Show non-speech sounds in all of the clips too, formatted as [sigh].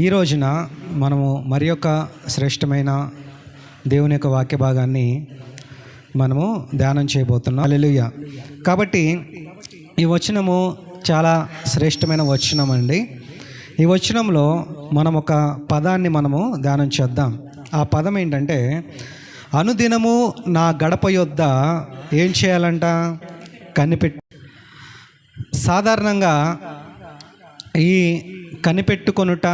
ఈ రోజున మనము మరి యొక్క శ్రేష్టమైన దేవుని యొక్క వాక్య భాగాన్ని మనము ధ్యానం చేయబోతున్నాం. అలెలుయ్య కాబట్టి ఈ వచనము చాలా శ్రేష్టమైన వచనం అండి. ఈ వచనంలో మనం ఒక పదాన్ని మనము ధ్యానం చేద్దాం. ఆ పదం ఏంటంటే అనుదినము నా గడప యొద్ద ఏం చేయాలంట? కనిపెట్టి సాధారణంగా ఈ కనిపెట్టుకొనుట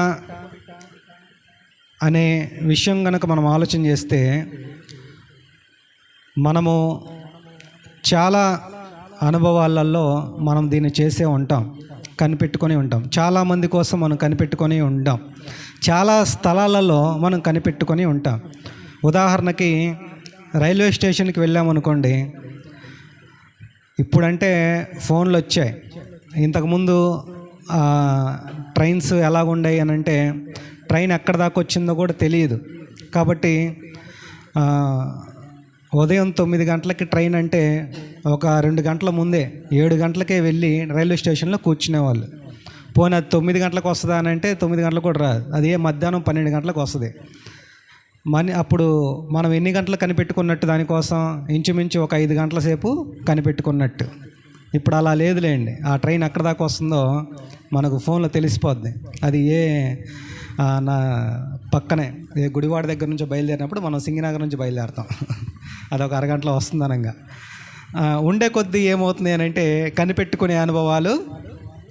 అనే విషయం కనుక మనం ఆలోచన చేస్తే మనము చాలా అనుభవాలలో మనం దీన్ని చేసే ఉంటాం కనిపెట్టుకొని ఉంటాం. చాలామంది కోసం మనం కనిపెట్టుకొని ఉంటాం. చాలా స్థలాలలో మనం కనిపెట్టుకొని ఉంటాం. ఉదాహరణకి రైల్వే స్టేషన్కి వెళ్ళామనుకోండి ఇప్పుడంటే ఫోన్లు వచ్చాయి. ఇంతకుముందు ట్రైన్స్ ఎలాగుండాయి అని అంటే ట్రైన్ ఎక్కడ దాకా వచ్చిందో కూడా తెలియదు. కాబట్టి ఉదయం తొమ్మిది గంటలకి ట్రైన్ అంటే ఒక రెండు గంటల ముందే ఏడు గంటలకే వెళ్ళి రైల్వే స్టేషన్లో కూర్చునేవాళ్ళు. పోనీ అది తొమ్మిది గంటలకు వస్తుందా అని అంటే తొమ్మిది గంటలకు కూడా రాదు. అది ఏ మధ్యాహ్నం పన్నెండు గంటలకు వస్తుంది. మనీ అప్పుడు మనం ఎన్ని గంటలు కనిపెట్టుకున్నట్టు దానికోసం? ఇంచుమించు ఒక ఐదు గంటల సేపు కనిపెట్టుకున్నట్టు. ఇప్పుడు అలా లేదులేండి. ఆ ట్రైన్ ఎక్కడ దాకా వస్తుందో మనకు ఫోన్లో తెలిసిపోద్ది. అది ఏ నా పక్కనే ఏ గుడివాడ దగ్గర నుంచి బయలుదేరినప్పుడు మనం సింగినగర్ నుంచి బయలుదేరుతాం. [laughs] అది ఒక అరగంటలో వస్తుంది అనగా ఉండే కొద్దీ ఏమవుతుంది అని అంటే కనిపెట్టుకునే అనుభవాలు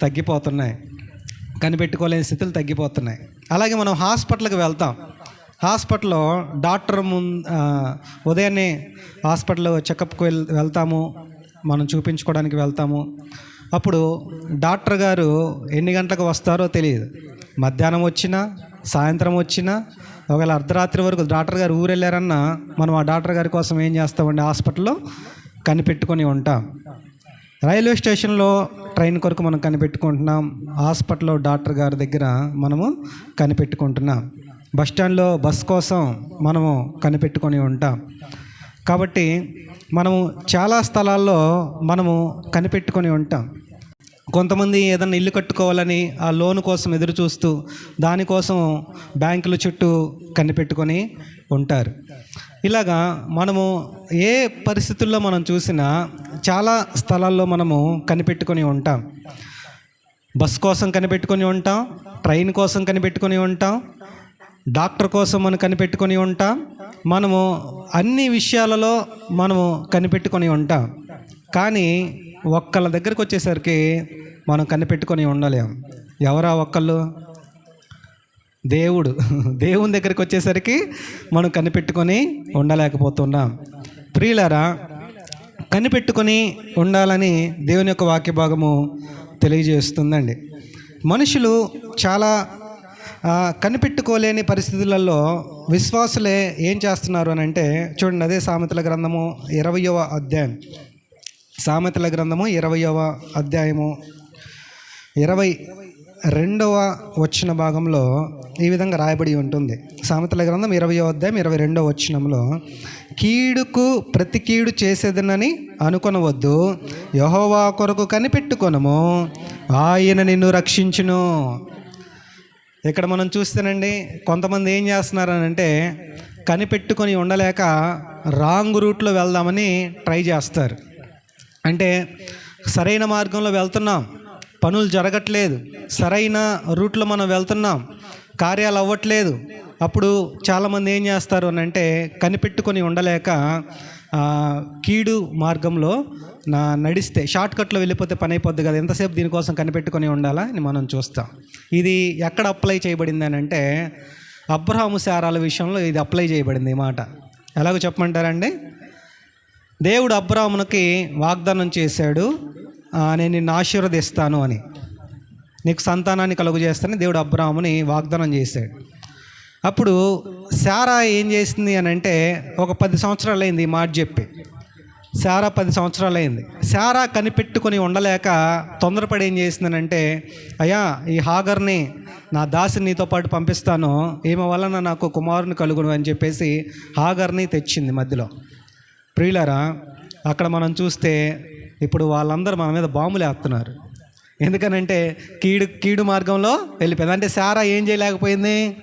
తగ్గిపోతున్నాయి. కనిపెట్టుకోలేని స్థితులు తగ్గిపోతున్నాయి. అలాగే మనం హాస్పిటల్కి వెళ్తాం. హాస్పిటల్లో డాక్టర్ ముందు ఉదయాన్నే హాస్పిటల్ చెకప్కి వెళ్ వెళ్తాము. మనం చూపించుకోవడానికి వెళ్తాము. అప్పుడు డాక్టర్ గారు ఎన్ని గంటలకు వస్తారో తెలియదు. మధ్యాహ్నం వచ్చినా సాయంత్రం వచ్చినా ఒకవేళ అర్ధరాత్రి వరకు డాక్టర్ గారు ఊరు వెళ్ళారన్నా మనం ఆ డాక్టర్ గారి కోసం ఏం చేస్తామండి? హాస్పిటల్లో కనిపెట్టుకొని ఉంటాం. రైల్వే స్టేషన్లో ట్రైన్ కొరకు మనం కనిపెట్టుకుంటున్నాం. హాస్పిటల్లో డాక్టర్ గారి దగ్గర మనము కనిపెట్టుకుంటున్నాం. బస్ స్టాండ్లో బస్ కోసం మనము కనిపెట్టుకొని ఉంటాం. కాబట్టి మనము చాలా స్థలాల్లో మనము కనిపెట్టుకొని ఉంటాం. కొంతమంది ఏదైనా ఇల్లు కట్టుకోవాలని ఆ లోన్ కోసం ఎదురు చూస్తూ దానికోసం బ్యాంకుల చుట్టూ కనిపెట్టుకొని ఉంటారు. ఇలాగా మనము ఏ పరిస్థితుల్లో మనం చూసినా చాలా స్థలాల్లో మనము కనిపెట్టుకొని ఉంటాం. బస్ కోసం కనిపెట్టుకొని ఉంటాం ట్రైన్ కోసం కనిపెట్టుకొని ఉంటాం డాక్టర్ కోసం మనం కనిపెట్టుకొని ఉంటాం మనము అన్ని విషయాలలో మనము కనిపెట్టుకొని ఉంటాం. కానీ ఒక్కళ్ళ దగ్గరికి వచ్చేసరికి మనం కనిపెట్టుకొని ఉండలేం. ఎవరా ఒక్కళ్ళు? దేవుడు. [laughs] దేవుని దగ్గరికి వచ్చేసరికి మనం కనిపెట్టుకొని ఉండలేకపోతున్నాం. ప్రియులారా కనిపెట్టుకొని ఉండాలని దేవుని యొక్క వాక్య భాగము తెలియజేస్తుందండి. మనుషులు చాలా కనిపెట్టుకోలేని పరిస్థితులలో విశ్వాసులే ఏం చేస్తున్నారు అని అంటే చూడండి అదే సామెతల గ్రంథము ఇరవయవ అధ్యాయం. సామెతల గ్రంథము ఇరవయవ అధ్యాయము. ఇరవై రెండవ వచ్చిన భాగంలో ఈ విధంగా రాయబడి ఉంటుంది. సామెతల గ్రంథం ఇరవై అధ్యాయం ఇరవై రెండవ వచ్చినంలో కీడుకు ప్రతి కీడు చేసేదనని అనుకొనవద్దు. యహోవా కొరకు కనిపెట్టుకొనము. ఆయన నిన్ను రక్షించును. ఇక్కడ మనం చూస్తేనండి కొంతమంది ఏం చేస్తున్నారనంటే కనిపెట్టుకొని ఉండలేక రాంగ్ రూట్లో వెళ్దామని ట్రై చేస్తారు. అంటే సరైన మార్గంలో వెళ్తున్నాం. పనులు జరగట్లేదు. సరైన రూట్లో మనం వెళ్తున్నాం. కార్యాలు అవ్వట్లేదు. అప్పుడు చాలామంది ఏం చేస్తారు అని అంటే కనిపెట్టుకొని ఉండలేక కీడు మార్గంలో నా నడిస్తే షార్ట్కట్లో వెళ్ళిపోతే పని అయిపోద్ది కదా ఎంతసేపు దీనికోసం కనిపెట్టుకొని ఉండాలా అని మనం చూస్తాం. ఇది ఎక్కడ అప్లై చేయబడింది అని అంటే అబ్రహాము శారాల విషయంలో ఇది అప్లై చేయబడింది ఈ మాట. ఎలాగో చెప్పమంటారండి? దేవుడు అబ్రాహ్మునికి వాగ్దానం చేశాడు నేను నిన్ను ఆశీర్వదిస్తాను అని. నీకు సంతానాన్ని కలుగు చేస్తానని దేవుడు అబ్రాహ్ముని వాగ్దానం చేశాడు. అప్పుడు శారా ఏం చేసింది అని అంటే ఒక పది సంవత్సరాలు అయింది ఈ మాట చెప్పి. శారా పది సంవత్సరాలు అయింది శారా కనిపెట్టుకొని ఉండలేక తొందరపడి ఏం చేసిందనంటే అయ్యా ఈ హాగర్ని నా దాసిని నీతో పాటు పంపిస్తాను. ఈమె వలన నాకు కుమారుని కలుగును అని చెప్పేసి హాగర్ని తెచ్చింది మధ్యలో. ప్రియులరా అక్కడ మనం చూస్తే ఇప్పుడు వాళ్ళందరూ మన మీద బాంబులు వేస్తున్నారు. ఎందుకనంటే కీడు కీడు మార్గంలో వెళ్ళిపోయింది. అంటే సారా ఏం చేయలేకపోయింది?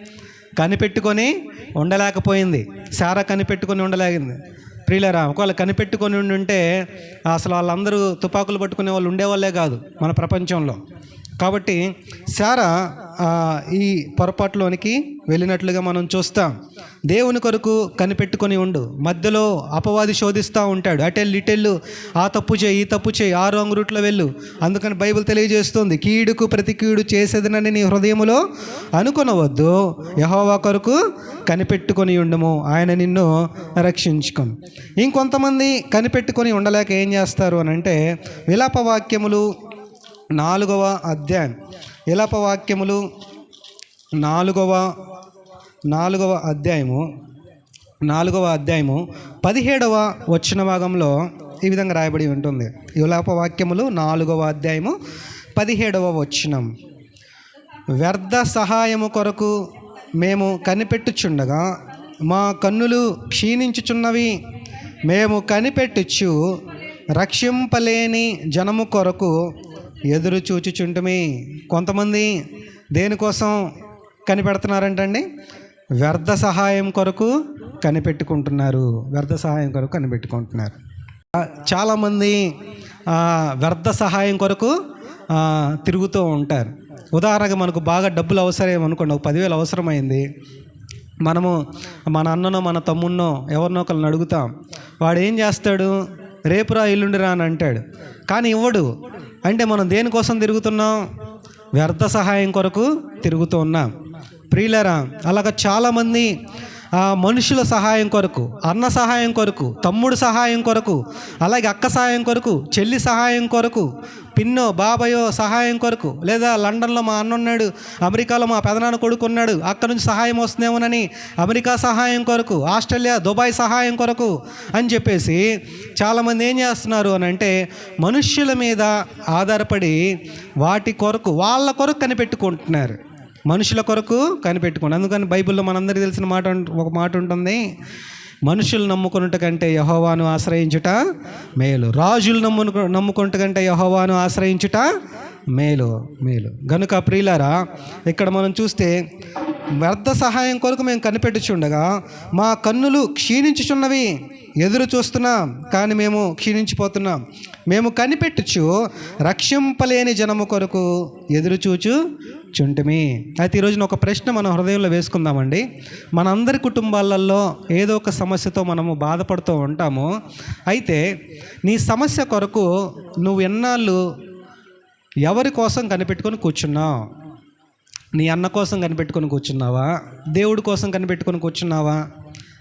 కనిపెట్టుకొని ఉండలేకపోయింది. సారా కనిపెట్టుకొని ఉండలేగింది ప్రియులరా ఒకవేళ కనిపెట్టుకొని ఉండి ఉంటే అసలు వాళ్ళందరూ తుపాకులు పట్టుకునే వాళ్ళు ఉండేవాళ్ళే కాదు మన ప్రపంచంలో. కాబట్టి సారా ఈ పొరపాటులోనికి వెళ్ళినట్లుగా మనం చూస్తాం. దేవుని కొరకు కనిపెట్టుకొని ఉండు. మధ్యలో అపవాది శోధిస్తూ ఉంటాడు. అటెల్ లిటెల్ ఆ తప్పు చేయి ఈ తప్పు చేయి ఆ రాంగ్ రూట్లో వెళ్ళు. అందుకని బైబిల్ తెలియజేస్తుంది కీడుకు ప్రతి కీడు చేసేదనని నీ హృదయములో అనుకునవద్దు. యహోవా కొరకు కనిపెట్టుకొని ఉండము. ఆయన నిన్ను రక్షించుకొని. ఇంకొంతమంది కనిపెట్టుకొని ఉండలేక ఏం చేస్తారు అని అంటే విలాప వాక్యములు నాలుగవ అధ్యాయం. విలాప వాక్యములు నాలుగవ నాలుగవ అధ్యాయము నాలుగవ అధ్యాయము పదిహేడవ వచ్చిన భాగంలో ఈ విధంగా రాయబడి ఉంటుంది. విలాప వాక్యములు నాలుగవ అధ్యాయము పదిహేడవ వచ్చినం వ్యర్థ సహాయము కొరకు మేము కనిపెట్టుచుండగా మా కన్నులు క్షీణించుచున్నవి మేము కనిపెట్టుచు రక్షింపలేని జనము కొరకు ఎదురు చూచుచుంటమే. కొంతమంది దేనికోసం కనిపెడుతున్నారంటండి? వ్యర్థ సహాయం కొరకు కనిపెట్టుకుంటున్నారు. వ్యర్థ సహాయం కొరకు కనిపెట్టుకుంటున్నారు. చాలామంది వ్యర్థ సహాయం కొరకు తిరుగుతూ ఉంటారు. ఉదాహరణగా మనకు బాగా డబ్బులు అవసరం అనుకోండి. ఒక పదివేలు అవసరమైంది. మనము మన అన్ననో మన తమ్మున్నో ఎవరినో ఒకరిని అడుగుతాం. వాడు ఏం చేస్తాడు? రేపురా ఎల్లుండిరా అని అంటాడు. కానీ ఇవ్వడు. అంటే మనం దేనికోసం తిరుగుతున్నాం? వ్యర్థ సహాయం కొరకు తిరుగుతూ ఉన్నాం. ప్రియులరా అలాగ చాలామంది ఆ మనుషుల సహాయం కొరకు అన్న సహాయం కొరకు తమ్ముడు సహాయం కొరకు అలాగే అక్క సహాయం కొరకు చెల్లి సహాయం కొరకు పిన్నో బాబాయో సహాయం కొరకు లేదా లండన్లో మా అన్న ఉన్నాడు అమెరికాలో మా పెదనాన్న కొడుకు ఉన్నాడు అక్కడ నుంచి సహాయం వస్తుందేమోనని అమెరికా సహాయం కొరకు ఆస్ట్రేలియా దుబాయ్ సహాయం కొరకు అని చెప్పేసి చాలామంది ఏం చేస్తున్నారు అని అంటే మనుష్యుల మీద ఆధారపడి వాటి కొరకు వాళ్ళ కొరకు కనిపెట్టుకుంటున్నారు. మనుషుల కొరకు కనిపెట్టుకోండి. అందుకని బైబిల్లో మనందరికీ తెలిసిన మాట ఒక మాట ఉంటుంది. మనుషులు నమ్ముకున్నట్టు కంటే యహోవాను ఆశ్రయించుట మేలు. రాజులు నమ్ము నమ్ముకుంట కంటే యహోవాను ఆశ్రయించుట మేలు మేలు. గనుక ప్రియులారా ఇక్కడ మనం చూస్తే వ్యర్థ సహాయం కొరకు మేము కనిపెట్టుచుండగా మా కన్నులు క్షీణించుచున్నవి. ఎదురు చూస్తున్నాం కానీ మేము క్షీణించిపోతున్నాం. మేము కనిపెట్టుచు రక్షింపలేని జనము కొరకు ఎదురు చూచు చుంటిమి. అయితే ఈరోజున ఒక ప్రశ్న మన హృదయంలో వేసుకుందామండి. మనందరి కుటుంబాలలో ఏదో ఒక సమస్యతో మనము బాధపడుతూ ఉంటాము. అయితే నీ సమస్య కొరకు నువ్వు ఎన్నాళ్ళు ఎవరి కోసం కనిపెట్టుకొని కూర్చున్నావు? నీ అన్న కోసం కనిపెట్టుకొని కూర్చున్నావా? దేవుడి కోసం కనిపెట్టుకొని కూర్చున్నావా?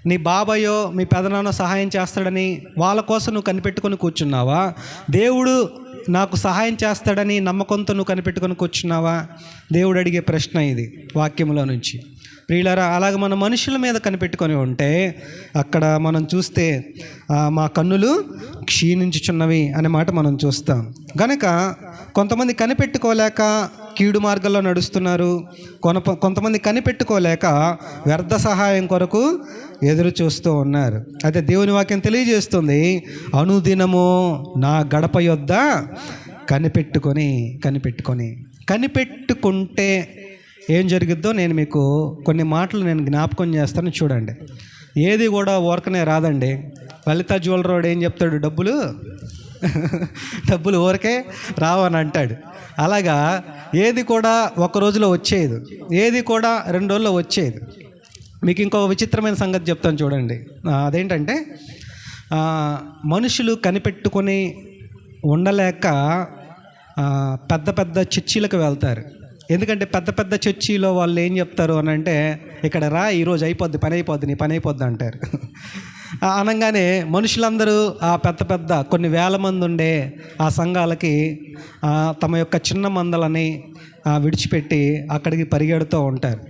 నీ బాబాయో మీ పెదనాన్న సహాయం చేస్తాడని వాళ్ళ కోసం నువ్వు కనిపెట్టుకొని కూర్చున్నావా? దేవుడు నాకు సహాయం చేస్తాడని నమ్మకంతో నువ్వు కనిపెట్టుకొని కూర్చున్నావా? దేవుడు అడిగే ప్రశ్న ఇది వాక్యంలో నుంచి. ప్రియులరా అలాగ మన మనుషుల మీద కనిపెట్టుకొని ఉంటే అక్కడ మనం చూస్తే మా కన్నులు క్షీణించుచున్నవి అనే మాట మనం చూస్తాం. కనుక కొంతమంది కనిపెట్టుకోలేక కీడు మార్గంలో నడుస్తున్నారు కొన కొంతమంది కనిపెట్టుకోలేక వ్యర్థ సహాయం కొరకు ఎదురు చూస్తూ ఉన్నారు. అయితే దేవుని వాక్యం తెలియజేస్తుంది అనుదినము నా గడప యొద్ద కనిపెట్టుకొని కనిపెట్టుకొని. కనిపెట్టుకుంటే ఏం జరిగిద్దో నేను మీకు కొన్ని మాటలు నేను జ్ఞాపకం చేస్తాను చూడండి. ఏది కూడా ఊరకనే రాదండి. లలిత జ్యువెలరోడు ఏం చెప్తాడు? డబ్బులు? [laughs] డబ్బులు ఊరికే రావని అంటాడు. అలాగా ఏది కూడా ఒక రోజులో వచ్చేది ఏది కూడా రెండు రోజుల్లో వచ్చేది మీకు ఇంకో విచిత్రమైన సంగతి చెప్తాను చూడండి. అదేంటంటే మనుషులు కనిపెట్టుకొని ఉండలేక పెద్ద పెద్ద చర్చీలకు వెళ్తారు. ఎందుకంటే పెద్ద పెద్ద చర్చిలో వాళ్ళు ఏం చెప్తారు అని అంటే ఇక్కడ రా ఈరోజు అయిపోద్ది పని అయిపోద్ది నీ పని అయిపోద్ది అంటారు. అనగానే మనుషులందరూ ఆ పెద్ద పెద్ద కొన్ని వేల మంది ఉండే ఆ సంఘాలకి తమ యొక్క చిన్న మందలని విడిచిపెట్టి అక్కడికి పరిగెడుతూ ఉంటారు.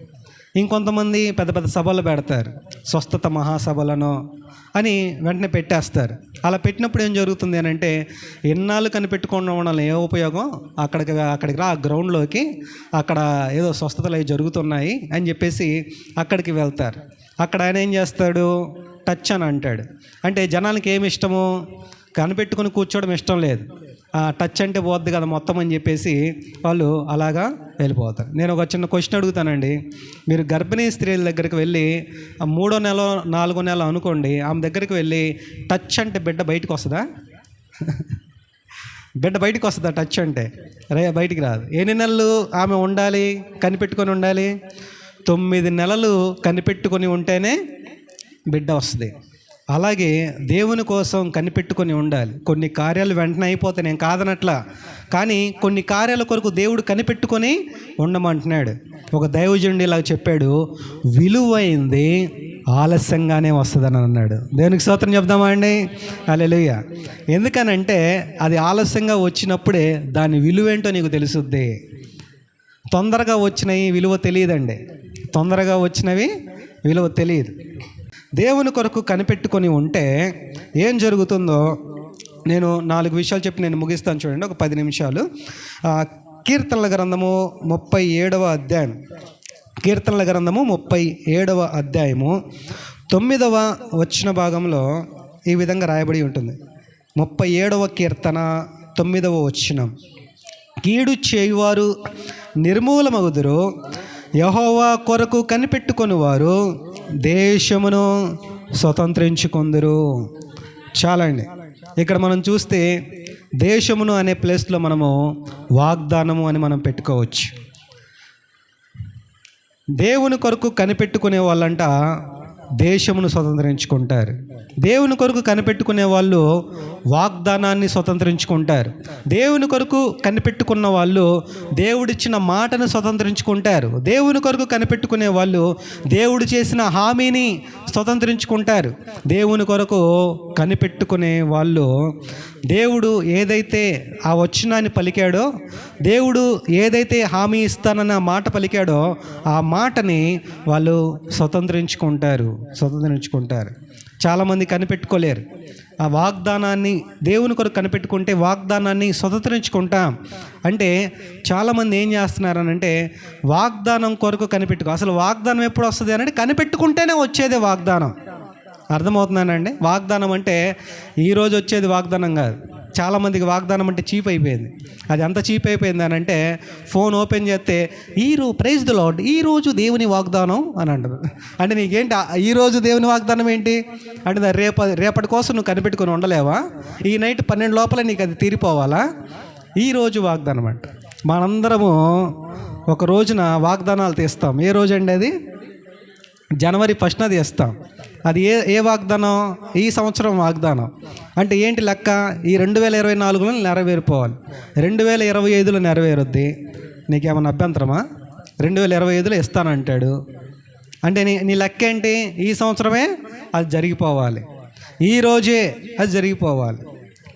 ఇంకొంతమంది పెద్ద పెద్ద సభలు పెడతారు. స్వస్థత మహాసభలను అని వెంటనే పెట్టేస్తారు. అలా పెట్టినప్పుడు ఏం జరుగుతుంది అని అంటే ఎన్నాళ్ళు కనిపెట్టుకోవడం వల్ల ఏ ఉపయోగం? అక్కడికి అక్కడికి రా గ్రౌండ్లోకి అక్కడ ఏదో స్వస్థతలు అవి జరుగుతున్నాయి అని చెప్పేసి అక్కడికి వెళ్తారు. అక్కడ ఆయన ఏం చేస్తాడు? టచ్ అని అంటాడు. అంటే జనాలకి ఏమి ఇష్టము? కనిపెట్టుకొని కూర్చోవడం ఇష్టం లేదు. టచ్ అంటే పోద్ది కదా మొత్తం అని చెప్పేసి వాళ్ళు అలాగా వెళ్ళిపోతారు. నేను ఒక చిన్న క్వశ్చన్ అడుగుతానండి. మీరు గర్భిణీ స్త్రీల దగ్గరికి వెళ్ళి మూడో నెల నాలుగో నెల అనుకోండి ఆమె దగ్గరికి వెళ్ళి టచ్ అంటే బిడ్డ బయటకు వస్తుందా? [laughs] బిడ్డ బయటకు వస్తుందా టచ్ అంటే? రే బయటికి రాదు. ఎన్ని నెలలు ఆమె ఉండాలి కనిపెట్టుకొని ఉండాలి? తొమ్మిది నెలలు కనిపెట్టుకొని ఉంటేనే బిడ్డ వస్తుంది. అలాగే దేవుని కోసం కనిపెట్టుకొని ఉండాలి. కొన్ని కార్యాలు వెంటనే అయిపోతాయి నేను కాదనట్లా. కానీ కొన్ని కార్యాల కొరకు దేవుడు కనిపెట్టుకొని ఉండమంటున్నాడు. ఒక దైవజనుడు ఇలా చెప్పాడు విలువైంది ఆలస్యంగానే వస్తుందని అన్నాడు. దేవునికి స్తోత్రం చెప్దామా అండి? అలెలుయ్య ఎందుకనంటే అది ఆలస్యంగా వచ్చినప్పుడే దాని విలువేంటో నీకు తెలుసుద్ది. తొందరగా వచ్చినవి విలువ తెలియదండి. తొందరగా వచ్చినవి విలువ తెలియదు. దేవుని కొరకు కనిపెట్టుకొని ఉంటే ఏం జరుగుతుందో నేను నాలుగు విషయాలు చెప్పి నేను ముగిస్తాను చూడండి ఒక పది నిమిషాలు. కీర్తనల గ్రంథము ముప్పై ఏడవ అధ్యాయం. కీర్తనల గ్రంథము ముప్పై ఏడవ అధ్యాయము తొమ్మిదవ వచ్చిన భాగంలో ఈ విధంగా రాయబడి ఉంటుంది. ముప్పై ఏడవ కీర్తన తొమ్మిదవ వచ్చినం కీడు చేయువారు నిర్మూలమగుదురు యహోవా కొరకు కనిపెట్టుకొని వారు దేశమును స్వతంత్రించుకుందరు. చాలండి. ఇక్కడ మనం చూస్తే దేశమును అనే ప్లేస్లో మనము వాగ్దానము అని మనం పెట్టుకోవచ్చు. దేవుని కొరకు కనిపెట్టుకునే వాళ్ళంట దేశమును స్వతంత్రించుకుంటారు. దేవుని కొరకు కనిపెట్టుకునే వాళ్ళు వాగ్దానాన్ని స్వతంత్రించుకుంటారు. దేవుని కొరకు కనిపెట్టుకున్న వాళ్ళు దేవుడిచ్చిన మాటను స్వతంత్రించుకుంటారు. దేవుని కొరకు కనిపెట్టుకునే వాళ్ళు దేవుడు చేసిన హామీని స్వతంత్రించుకుంటారు. దేవుని కొరకు కనిపెట్టుకునే వాళ్ళు దేవుడు ఏదైతే ఆ వచ్చినాన్ని పలికాడో దేవుడు ఏదైతే హామీ ఇస్తానన్న మాట పలికాడో ఆ మాటని వాళ్ళు స్వతంత్రించుకుంటారు స్వతంత్రించుకుంటారు. చాలామంది కనిపెట్టుకోలేరు. ఆ వాగ్దానాన్ని దేవుని కొరకు కనిపెట్టుకుంటే వాగ్దానాన్ని స్వతంత్రించుకుంటాం. అంటే చాలామంది ఏం చేస్తున్నారనంటే వాగ్దానం కొరకు కనిపెట్టుకో అసలు వాగ్దానం ఎప్పుడు వస్తుంది అంటే కనిపెట్టుకుంటేనే వచ్చేదే వాగ్దానం. అర్థమవుతున్నానండి వాగ్దానం అంటే ఈరోజు వచ్చేది వాగ్దానం కాదు. చాలామందికి వాగ్దానం అంటే చీప్ అయిపోయింది. అది ఎంత చీప్ అయిపోయింది అని అంటే ఫోన్ ఓపెన్ చేస్తే ఈ ప్రైజ్ ద లాడ్ ఈ రోజు దేవుని వాగ్దానం అని అంటారు అంటే నీకేంటి ఈరోజు దేవుని వాగ్దానం ఏంటి? అంటే రేప రేపటి కోసం నువ్వు కనిపెట్టుకొని ఉండలేవా? ఈ నైట్ పన్నెండు లోపల నీకు అది తీరిపోవాలా? ఈరోజు వాగ్దానం అంట. మనందరము ఒక రోజున వాగ్దానాలు తీస్తాం. ఏ రోజు అండి అది? జనవరి ఫస్ట్న తీస్తాం అది ఏ ఏ వాగ్దానం? ఈ సంవత్సరం వాగ్దానం. అంటే ఏంటి లెక్క? ఈ రెండు వేల ఇరవై నాలుగులో నెరవేరిపోవాలి. రెండు వేల ఇరవై ఐదులో నెరవేరుద్ది. నీకేమైనా అభ్యంతరమా? రెండు వేల ఇరవై ఐదులో ఇస్తానంటాడు. అంటే నీ నీ లెక్క ఏంటి? ఈ సంవత్సరమే అది జరిగిపోవాలి. ఈ రోజే అది జరిగిపోవాలి.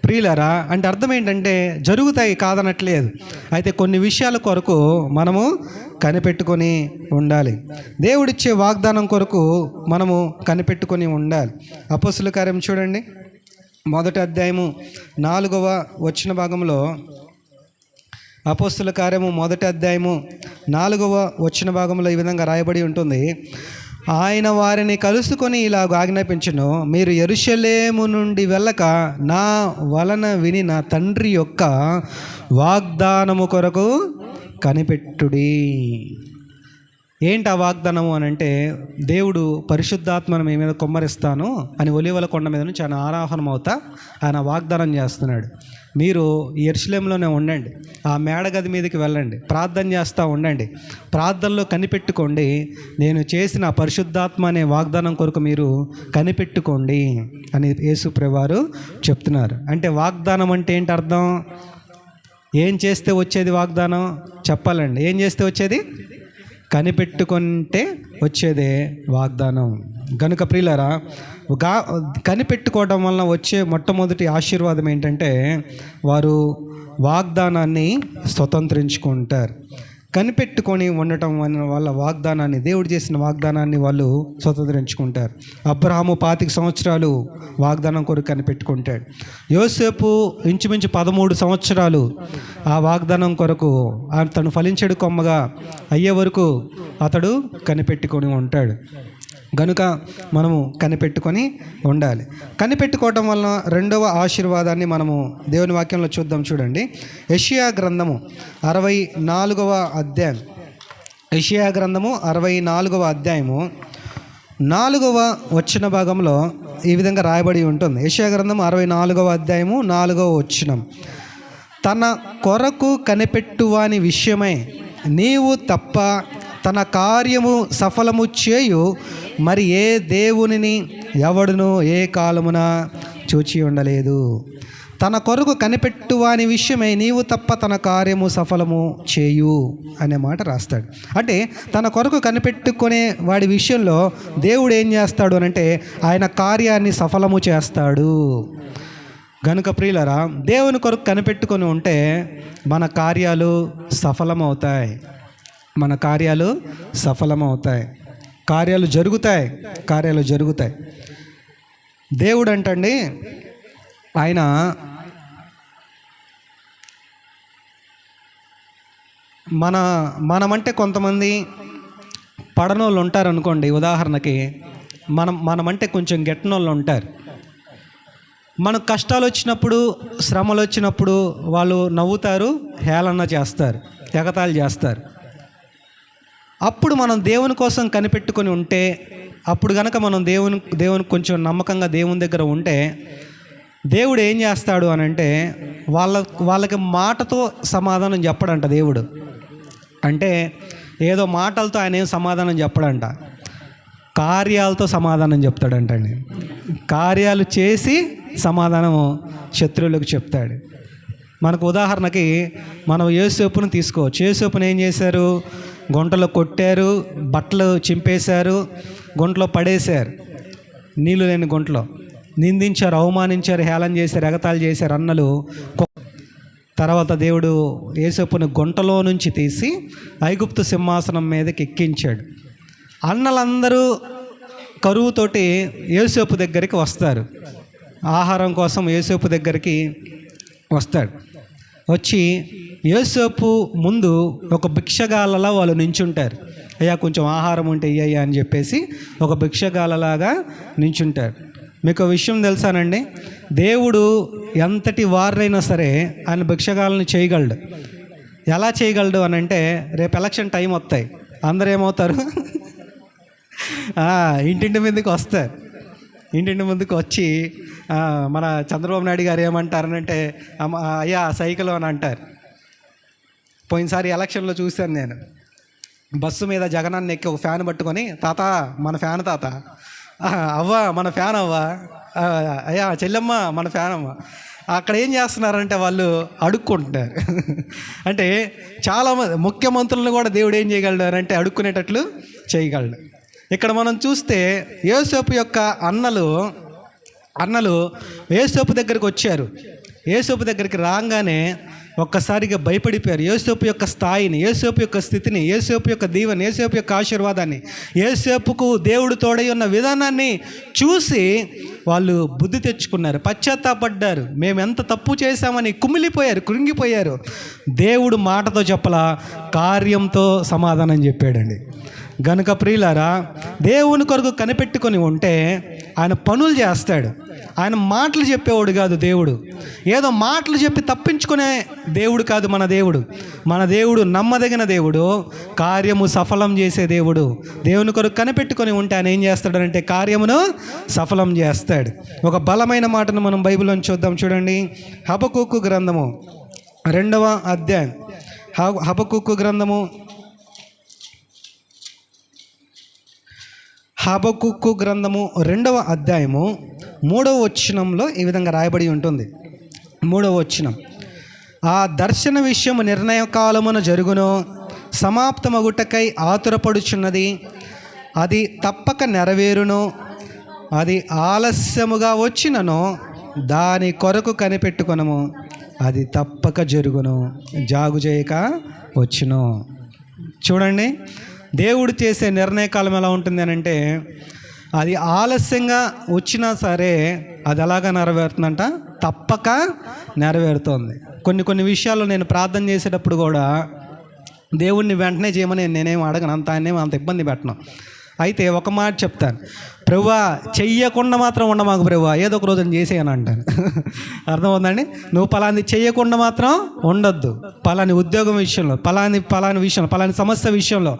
ప్రియులరా అంటే అర్థం ఏంటంటే జరుగుతాయి కాదనట్లేదు. అయితే కొన్ని విషయాల కొరకు మనము కనిపెట్టుకొని ఉండాలి. దేవుడిచ్చే వాగ్దానం కొరకు మనము కనిపెట్టుకొని ఉండాలి. అపస్సుల కార్యం చూడండి. మొదటి అధ్యాయము నాలుగవ వచ్చిన భాగంలో అపోస్తుల కార్యము మొదటి అధ్యాయము నాలుగవ వచ్చిన భాగంలో ఈ విధంగా రాయబడి ఉంటుంది. ఆయన వారిని కలుసుకొని ఇలా ఆజ్ఞాపించను మీరు ఎరుషలేము నుండి వెళ్ళక నా వలన విని నా తండ్రి యొక్క వాగ్దానము కొరకు కనిపెట్టుడి. ఏంటి ఆ వాగ్దానము అని అంటే దేవుడు పరిశుద్ధాత్మను మీ మీద కొమ్మరిస్తాను అని ఒలివల కొండ మీద నుంచి ఆయన ఆరాహనం అవుతా ఆయన వాగ్దానం చేస్తున్నాడు. మీరు ఎరుసలేంలోనే ఉండండి ఆ మేడగది మీదకి వెళ్ళండి ప్రార్థన చేస్తూ ఉండండి. ప్రార్థనలో కనిపెట్టుకోండి నేను చేసిన పరిశుద్ధాత్మ అనే వాగ్దానం కొరకు మీరు కనిపెట్టుకోండి అని యేసుప్రవారు చెప్తున్నారు. అంటే వాగ్దానం అంటే ఏంటి అర్థం? ఏం చేస్తే వచ్చేది వాగ్దానం? చెప్పాలండి. ఏం చేస్తే వచ్చేది? కనిపెట్టుకుంటే వచ్చేదే వాగ్దానం. గనుక ప్రియులరా గా కనిపెట్టుకోవడం వలన వచ్చే మొట్టమొదటి ఆశీర్వాదం ఏంటంటే వారు వాగ్దానాన్ని స్వతంత్రించుకుంటారు. కనిపెట్టుకొని ఉండటం వల్ల వాళ్ళ వాగ్దానాన్ని దేవుడు చేసిన వాగ్దానాన్ని వాళ్ళు స్వతంత్రించుకుంటారు. అబ్రహాము పాతిక సంవత్సరాలు వాగ్దానం కొరకు కనిపెట్టుకుంటాడు. యోసేపు ఇంచుమించు పదమూడు సంవత్సరాలు ఆ వాగ్దానం కొరకు తను ఫలించడు కొమ్మగా అయ్యే వరకు అతడు కనిపెట్టుకొని ఉంటాడు. గనుక మనము కనిపెట్టుకొని ఉండాలి. కనిపెట్టుకోవటం వలన రెండవ ఆశీర్వాదాన్ని మనము దేవుని వాక్యంలో చూద్దాం చూడండి. యషియా గ్రంథము అరవై నాలుగవ అధ్యాయం. యషియా గ్రంథము అరవై నాలుగవ అధ్యాయము నాలుగవ వచ్చిన భాగంలో ఈ విధంగా రాయబడి ఉంటుంది. యషియా గ్రంథం అరవై నాలుగవ అధ్యాయము నాలుగవ వచ్చినం తన కొరకు కనిపెట్టువాని విషయమై నీవు తప్ప తన కార్యము సఫలము చేయు మరి ఏ దేవునిని ఎవడును ఏ కాలమున చూచి ఉండలేదు. తన కొరకు కనిపెట్టువాని విషయమై నీవు తప్ప తన కార్యము సఫలము చేయు అనే మాట రాస్తాడు. అంటే తన కొరకు కనిపెట్టుకునే వాడి విషయంలో దేవుడు ఏం చేస్తాడు అని అంటే ఆయన కార్యాన్ని సఫలము చేస్తాడు. గనుక ప్రియులరా దేవుని కొరకు కనిపెట్టుకొని ఉంటే మన కార్యాలు సఫలమవుతాయి. మన కార్యాలు సఫలమవుతాయి. కార్యాలు జరుగుతాయి కార్యాలు జరుగుతాయి. దేవుడు అంటండి ఆయన మన మనమంటే కొంతమంది పడనోళ్ళు ఉంటారు అనుకోండి ఉదాహరణకి మనం మనమంటే కొంచెం గెట్టనోళ్ళు ఉంటారు. మనకు కష్టాలు వచ్చినప్పుడు శ్రమలు వచ్చినప్పుడు వాళ్ళు నవ్వుతారు హేళన చేస్తారు ఎగతాళి చేస్తారు. అప్పుడు మనం దేవుని కోసం కనిపెట్టుకొని ఉంటే అప్పుడు కనుక మనం దేవుని దేవుని కొంచెం నమ్మకంగా దేవుని దగ్గర ఉంటే దేవుడు ఏం చేస్తాడు అని అంటే వాళ్ళ వాళ్ళకి మాటతో సమాధానం చెప్పడంట దేవుడు. అంటే ఏదో మాటలతో ఆయన ఏం సమాధానం చెప్పడంట? కార్యాలతో సమాధానం చెప్తాడంటండి కార్యాలు చేసి సమాధానము శత్రువులకు చెప్తాడు. మనకు ఉదాహరణకి మనం యేసేపును తీసుకోవచ్చు. యేసేపును ఏం చేశారు? గుంటలో కొట్టారు బట్టలు చింపేశారు గుంటలో పడేశారు. నీళ్ళు లేని గుంటలో. నిందించారు అవమానించారు హేళన చేశారు ఎగతాలు చేశారు అన్నలు తర్వాత దేవుడు యేసప్పుని గుంటలో నుంచి తీసి ఐగుప్తు సింహాసనం మీదకి ఎక్కించాడు. అన్నలందరూ కరువుతోటి ఏసేపు దగ్గరికి వస్తారు. ఆహారం కోసం ఏసేపు దగ్గరికి వస్తాడు. వచ్చి ఏసేపు ముందు ఒక భిక్షగాలలా వాళ్ళు నించుంటారు. అయ్యా కొంచెం ఆహారం ఉంటే అయ్యా అని చెప్పేసి ఒక భిక్షగాలలాగా నించుంటారు. మీకు విషయం తెలుసానండి? దేవుడు ఎంతటి వారైనా సరే ఆయన భిక్షగాలను చేయగలడు. ఎలా చేయగలడు అని అంటే రేపు ఎలక్షన్ టైం వస్తాయి. అందరూ ఏమవుతారు? ఇంటింటి మీదకి వస్తారు. ఇంటింటి ముందుకు వచ్చి మన చంద్రబాబు నాయుడు గారు ఏమంటారనంటే అమ్మ, అయ్యా సైకిల్ అని అంటారు. పోయినసారి ఎలక్షన్లో చూశాను నేను. బస్సు మీద జగనాన్ని ఎక్కి ఒక ఫ్యాన్ పట్టుకొని తాత మన ఫ్యాన్ తాత. అవ్వా అవ్వ మన ఫ్యాన్ అవ్వ. అయ్యా చెల్లెమ్మ మన ఫ్యాన్ అమ్మ అక్కడ ఏం చేస్తున్నారంటే వాళ్ళు అడుక్కుంటున్నారు. అంటే చాలామంది ముఖ్యమంత్రులను కూడా దేవుడు ఏం చేయగలడు అంటే అడుక్కునేటట్లు చేయగలడు. ఇక్కడ మనం చూస్తే యోసేపు యొక్క అన్నలు అన్నలు ఏసోపు దగ్గరికి వచ్చారు. ఏసోపు దగ్గరికి రాగానే ఒక్కసారిగా భయపడిపోయారు. ఏసోపు యొక్క స్థాయిని ఏసోపు యొక్క స్థితిని ఏసోపు యొక్క దీవెని ఏసోపు యొక్క ఆశీర్వాదాన్ని ఏసేపుకు దేవుడు తోడై ఉన్న విధానాన్ని చూసి వాళ్ళు బుద్ధి తెచ్చుకున్నారు. పశ్చాత్తాపడ్డారు. మేము ఎంత తప్పు చేశామని కుమిలిపోయారు కృంగిపోయారు. దేవుడు మాటతో చెప్పలా కార్యంతో సమాధానం చెప్పాడండి. గనుక ప్రియులారా దేవుని కొరకు కనిపెట్టుకొని ఉంటే ఆయన పనులు చేస్తాడు. ఆయన మాటలు చెప్పేవాడు కాదు దేవుడు. ఏదో మాటలు చెప్పి తప్పించుకునే దేవుడు కాదు మన దేవుడు. మన దేవుడు నమ్మదగిన దేవుడు కార్యము సఫలం చేసే దేవుడు. దేవుని కొరకు కనిపెట్టుకొని ఉంటే ఆయన ఏం చేస్తాడంటే కార్యమును సఫలం చేస్తాడు. ఒక బలమైన మాటను మనం బైబిల్లో చూద్దాం చూడండి. హబకుక్కు గ్రంథము రెండవ అధ్యాయం. హబ- హబకుక్కు గ్రంథము హబకుక్కు గ్రంథము రెండవ అధ్యాయము మూడవ వచనంలో ఈ విధంగా రాయబడి ఉంటుంది. మూడవ వచనం. ఆ దర్శన విషయము నిర్ణయ కాలమున జరుగును సమాప్తమగుటకై ఆతురపడుచున్నది అది తప్పక నెరవేరును అది ఆలస్యముగా వచ్చినను దాని కొరకు కనిపెట్టుకొనము అది తప్పక జరుగును జాగు చేయక వచ్చును. చూడండి దేవుడు చేసే నిర్ణయకాలం ఎలా ఉంటుంది అని అంటే అది ఆలస్యంగా వచ్చినా సరే అది ఎలాగ నెరవేరుతుందంట? తప్పక నెరవేరుతోంది. కొన్ని కొన్ని విషయాలు నేను ప్రార్థన చేసేటప్పుడు కూడా దేవుణ్ణి వెంటనే చేయమని నేనేం అడగను. అంత ఆయనేం అంత ఇబ్బంది పెట్టను. అయితే ఒక మాట చెప్తాను. ప్రభువా చెయ్యకుండా మాత్రం ఉండ మాకు ప్రభువా ఏదో ఒక రోజు చేసేయను అంటాను. [laughs] అర్థమవుతుందండి? నువ్వు పలాని చెయ్యకుండా మాత్రం ఉండొద్దు. పలాని ఉద్యోగం విషయంలో పలాని పలాని విషయంలో పలాని సమస్య విషయంలో.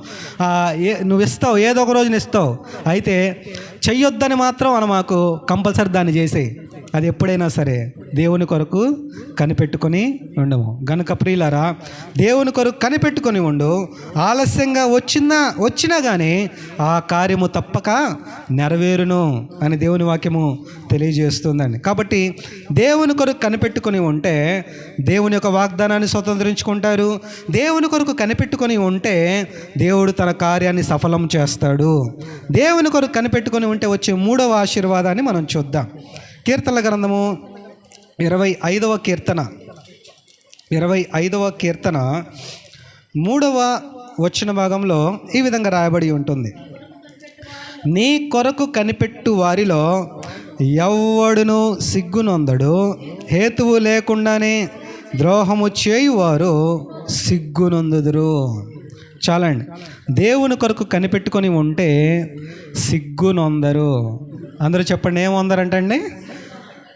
ఏ నువ్వు ఇస్తావు ఏదో ఒక రోజున ఇస్తావు. అయితే చెయ్యొద్దని మాత్రం అని మాకు కంపల్సరీ దాన్ని చేసేయి. అది ఎప్పుడైనా సరే దేవుని కొరకు కనిపెట్టుకొని ఉండము. గనుక ప్రియులారా దేవుని కొరకు కనిపెట్టుకొని ఉండు. ఆలస్యంగా వచ్చినా వచ్చినా కానీ ఆ కార్యము తప్పక నెరవేరును అని దేవుని వాక్యము తెలియజేస్తుందండి. కాబట్టి దేవుని కొరకు కనిపెట్టుకొని ఉంటే దేవుని యొక్క వాగ్దానాన్ని స్వతంత్రించుకుంటారు. దేవుని కొరకు కనిపెట్టుకొని ఉంటే దేవుడు తన కార్యాన్ని సఫలం చేస్తాడు. దేవుని కొరకు కనిపెట్టుకొని ఉంటే వచ్చే మూడవ ఆశీర్వాదాన్ని మనం చూద్దాం. కీర్తనల గ్రంథము ఇరవై ఐదవ కీర్తన. ఇరవై ఐదవ కీర్తన మూడవ వచ్చిన భాగంలో ఈ విధంగా రాయబడి ఉంటుంది. నీ కొరకు కనిపెట్టు వారిలో ఎవ్వడును సిగ్గునొందడు హేతువు లేకుండానే ద్రోహము చేయువారు సిగ్గునొందుదురు చాలండి. దేవుని కొరకు కనిపెట్టుకొని ఉంటే సిగ్గునొందరు అందరూ చెప్పండి ఏమొందరంటండి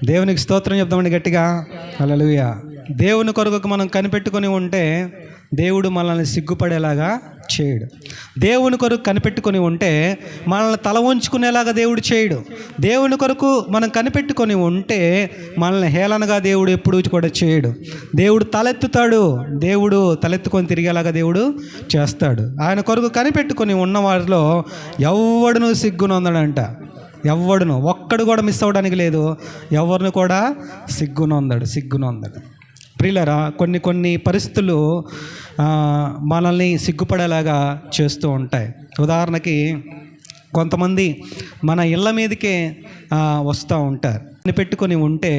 దేవునికి స్తోత్రం చెప్తామండి గట్టిగా. అలలుయ దేవుని కొరకు మనం కనిపెట్టుకొని ఉంటే దేవుడు మనల్ని సిగ్గుపడేలాగా చేయడు. దేవుని కొరకు కనిపెట్టుకొని ఉంటే మనల్ని తల ఉంచుకునేలాగా దేవుడు చేయడు. దేవుని కొరకు మనం కనిపెట్టుకొని ఉంటే మనల్ని హేళనగా దేవుడు ఎప్పుడు కూడా చేయడు. దేవుడు తలెత్తుతాడు. దేవుడు తలెత్తుకొని తిరిగేలాగా దేవుడు చేస్తాడు. ఆయన కొరకు కనిపెట్టుకొని ఉన్న వారిలో ఎవ్వడును సిగ్గునొందడంట. ఎవడును ఒక్కడు కూడా మిస్ అవ్వడానికి లేదు. ఎవరిని కూడా సిగ్గునొందడు సిగ్గునొందడు ప్రియులరా కొన్ని కొన్ని పరిస్థితులు మనల్ని సిగ్గుపడేలాగా చేస్తూ ఉంటాయి. ఉదాహరణకి కొంతమంది మన ఇళ్ళ మీదకే వస్తూ ఉంటారు. అని పెట్టుకొని ఉంటే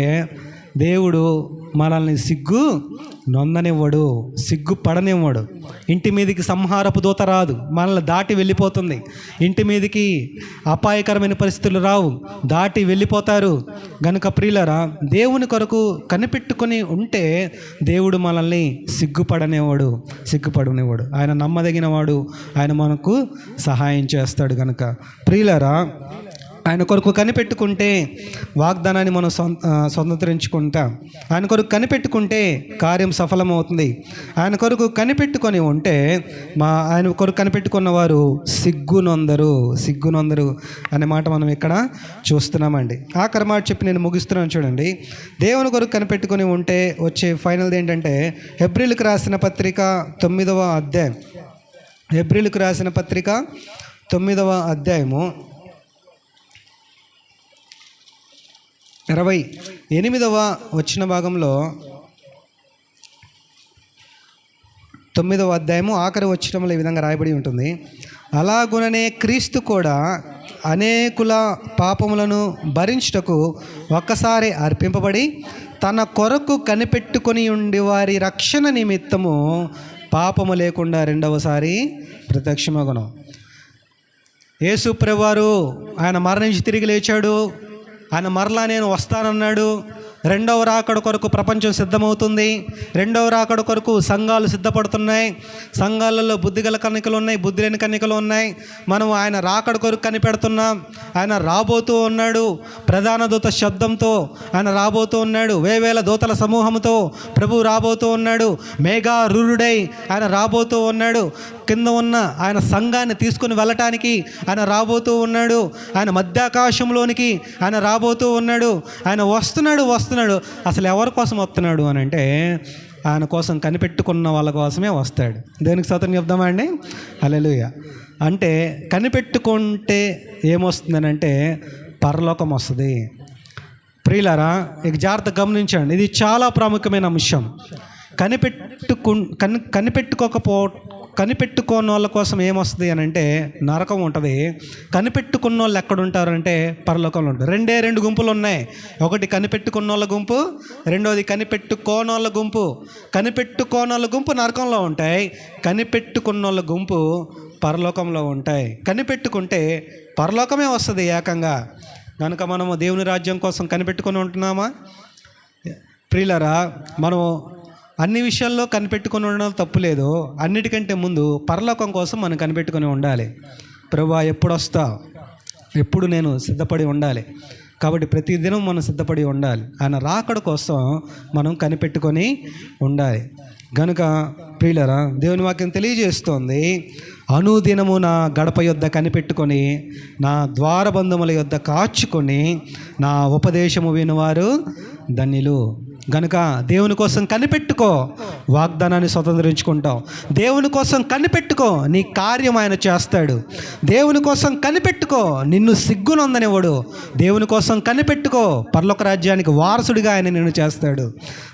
దేవుడు మనల్ని సిగ్గు నొందనివ్వడు సిగ్గు పడనివ్వడు. ఇంటి మీదకి సంహారపు దూత రాదు మనల్ని దాటి వెళ్ళిపోతుంది. ఇంటి మీదకి అపాయకరమైన పరిస్థితులు రావు దాటి వెళ్ళిపోతారు. గనుక ప్రియులరా దేవుని కొరకు కనిపెట్టుకొని ఉంటే దేవుడు మనల్ని సిగ్గుపడనివ్వడు సిగ్గుపడనివ్వడు ఆయన నమ్మదగినవాడు ఆయన మనకు సహాయం చేస్తాడు గనుక. ప్రియులరా ఆయన కొరకు కనిపెట్టుకుంటే వాగ్దానాన్ని మనం స్వతంత్రించుకుంటాం. ఆయన కొరకు కనిపెట్టుకుంటే కార్యం సఫలమవుతుంది. ఆయన కొరకు కనిపెట్టుకొని ఉంటే మా ఆయన కొరకు కనిపెట్టుకున్న వారు సిగ్గునొందరు సిగ్గునొందరు అనే మాట మనం ఇక్కడ చూస్తున్నామండి. ఆఖరి మాట చెప్పి నేను ముగిస్తున్నాను చూడండి. దేవుని కొరకు కనిపెట్టుకొని ఉంటే వచ్చే ఫైనల్ది ఏంటంటే ఏప్రిల్కి రాసిన పత్రిక తొమ్మిదవ అధ్యాయం. ఏప్రిల్కి రాసిన పత్రిక తొమ్మిదవ అధ్యాయము. ఇరవై ఎనిమిదవ వచ్చిన భాగంలో తొమ్మిదవ అధ్యాయము ఆఖరి వచ్చినంలో ఈ విధంగా రాయబడి ఉంటుంది. అలాగుననే క్రీస్తు కూడా అనేకుల పాపములను భరించుటకు ఒక్కసారి అర్పింపబడి తన కొరకు కనిపెట్టుకొని ఉండి వారి రక్షణ నిమిత్తము పాపము లేకుండా రెండవసారి ప్రత్యక్షమగును. యేసు ప్రభువారు ఆయన మరణించి తిరిగి లేచాడు. ఆయన మరలా నేను వస్తానన్నాడు. రెండవ రాకడ కొరకు ప్రపంచం సిద్ధమవుతుంది. రెండవ రాకడ కొరకు సంఘాలు సిద్ధపడుతున్నాయి. సంఘాలలో బుద్ధిగల కన్నికలు ఉన్నాయి బుద్ధి లేని కన్నికలు ఉన్నాయి. మనం ఆయన రాకడ కొరకు కనిపెడుతున్నాం. ఆయన రాబోతూ ఉన్నాడు. ప్రధాన దూత శబ్దంతో ఆయన రాబోతూ ఉన్నాడు. వేవేల దూతల సమూహంతో ప్రభు రాబోతూ ఉన్నాడు. మేఘా రురుడై ఆయన రాబోతూ ఉన్నాడు. కింద ఉన్న ఆయన సంఘాన్ని తీసుకుని వెళ్ళటానికి ఆయన రాబోతూ ఉన్నాడు. ఆయన మధ్యాకాశంలోనికి ఆయన రాబోతూ ఉన్నాడు. ఆయన వస్తున్నాడు వస్తున్నాడు. అసలు ఎవరి కోసం వస్తున్నాడు అని అంటే ఆయన కోసం కనిపెట్టుకున్న వాళ్ళ కోసమే వస్తాడు. దేనికి స్వతంత్రం చెప్దామా అండి? హల్లెలూయా. అంటే కనిపెట్టుకుంటే ఏమొస్తుందని అంటే పరలోకం వస్తుంది. ప్రియులరా ఇక జాగ్రత్త గమనించండి. ఇది చాలా ప్రాముఖ్యమైన అంశం. కనిపెట్టుకు కని కనిపెట్టుకోకపో కనిపెట్టుకోని వాళ్ళ కోసం ఏమొస్తుంది అని అంటే నరకం ఉంటుంది. కనిపెట్టుకున్న వాళ్ళు ఎక్కడుంటారంటే పరలోకంలో ఉంటారు. రెండే రెండు గుంపులు ఉన్నాయి ఒకటి కనిపెట్టుకున్న వాళ్ళ గుంపు రెండోది కనిపెట్టుకోని వాళ్ళ గుంపు. కనిపెట్టుకోని వాళ్ళ గుంపు నరకంలో ఉంటాయి. కనిపెట్టుకున్న వాళ్ళ గుంపు పరలోకంలో ఉంటాయి. కనిపెట్టుకుంటే పరలోకమే వస్తుంది ఏకంగా. కనుక మనము దేవుని రాజ్యం కోసం కనిపెట్టుకొని ఉంటున్నామా? ప్రియులరా మనము అన్ని విషయాల్లో కనిపెట్టుకొని ఉండడం తప్పు లేదు. అన్నిటికంటే ముందు పరలోకం కోసం మనం కనిపెట్టుకొని ఉండాలి. ప్రభా ఎప్పుడు వస్తా ఎప్పుడు నేను సిద్ధపడి ఉండాలి? కాబట్టి ప్రతిదినం మనం సిద్ధపడి ఉండాలి. ఆయన రాకడ కోసం మనం కనిపెట్టుకొని ఉండాలి. గనుక ప్రియులరా దేవుని వాక్యం తెలియజేస్తోంది అనుదినము నా గడప యొద్ద కనిపెట్టుకొని నా ద్వారబంధముల యొద్ద కాచుకొని నా ఉపదేశము వినువారు ధన్యులు. గనుక దేవుని కోసం కనిపెట్టుకో. వాగ్దానాన్ని స్వతంత్రించుకుంటావు. దేవుని కోసం కనిపెట్టుకో. నీ కార్యం ఆయన చేస్తాడు. దేవుని కోసం కనిపెట్టుకో. నిన్ను సిగ్గునందనివ్వడు. దేవుని కోసం కనిపెట్టుకో. పర్లోక రాజ్యానికి వారసుడిగా ఆయన నిన్ను చేస్తాడు.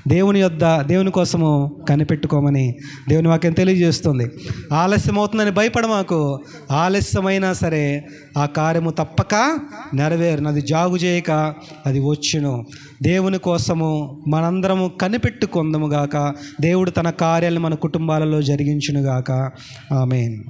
దేవుని యొద్ద దేవుని కోసము కనిపెట్టుకోమని దేవుని వాక్యం తెలియజేస్తుంది. ఆలస్యం అవుతుందని భయపడమాకు. ఆలస్యమైనా సరే ఆ కార్యము తప్పక నెరవేరును. అది జాగు చేయక అది వచ్చును. దేవుని కోసము మనందరము కనిపెట్టుకుందము గాక. దేవుడు తన కార్యాలను మన కుటుంబాలలో జరిగించునుగాక. ఆమెన్.